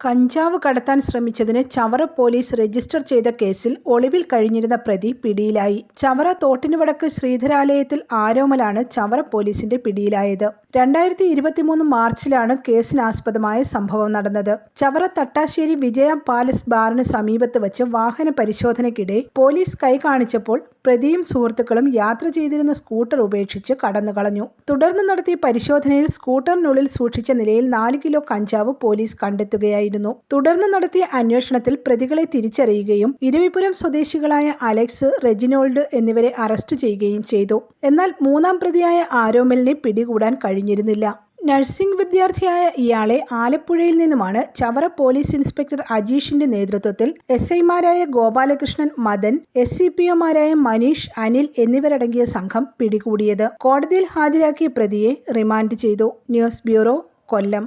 കഞ്ചാവ് കടത്താൻ ശ്രമിച്ചതിന് Chavara police register ചെയ്ത കേസിൽ ഒളിവിൽ കഴിഞ്ഞിരുന്ന പ്രതി പിടിയിലായി. ചവറ തോട്ടിനുവടക്ക് ശ്രീധരാലയത്തിൽ ആരോമലാണ് ചവറ പോലീസിന്റെ പിടിയിലായത്. രണ്ടായിരത്തി ഇരുപത്തിമൂന്ന് മാർച്ചിലാണ് കേസിനാസ്പദമായ സംഭവം നടന്നത്. ചവറ തട്ടാശ്ശേരി വിജയ പാലസ് ബാറിന് സമീപത്ത് വച്ച് വാഹന പരിശോധനയ്ക്കിടെ പോലീസ് കൈ കാണിച്ചപ്പോൾ പ്രതിയും സുഹൃത്തുക്കളും യാത്ര ചെയ്തിരുന്ന സ്കൂട്ടർ ഉപേക്ഷിച്ച് കടന്നുകളഞ്ഞു. തുടർന്ന് നടത്തിയ പരിശോധനയിൽ സ്കൂട്ടറിനുള്ളിൽ സൂക്ഷിച്ച നിലയിൽ നാല് കിലോ കഞ്ചാവ് പോലീസ് കണ്ടെത്തുകയായിരുന്നു തുടർന്ന് നടത്തിയ അന്വേഷണത്തിൽ പ്രതികളെ തിരിച്ചറിയുകയും ഇരവിപുരം സ്വദേശികളായ അലക്സ് റെജിനോൾഡ് എന്നിവരെ അറസ്റ്റ് ചെയ്യുകയും ചെയ്തു. എന്നാൽ മൂന്നാം പ്രതിയായ ആരോമലിനെ പിടികൂടാൻ കഴിഞ്ഞിരുന്നില്ല. നഴ്സിംഗ് വിദ്യാർത്ഥിയായ ഇയാളെ ആലപ്പുഴയിൽ നിന്നുമാണ് ചവറ പോലീസ് ഇൻസ്പെക്ടർ അജീഷിന്റെ നേതൃത്വത്തിൽ എസ് ഐമാരായ Gopalakrishnan Madan S C P ഒമാരായ Manish Anil എന്നിവരടങ്ങിയ സംഘം പിടികൂടിയത്. കോടതിയിൽ ഹാജരാക്കിയ പ്രതിയെ റിമാൻഡ് ചെയ്തു. News bureau Kollam.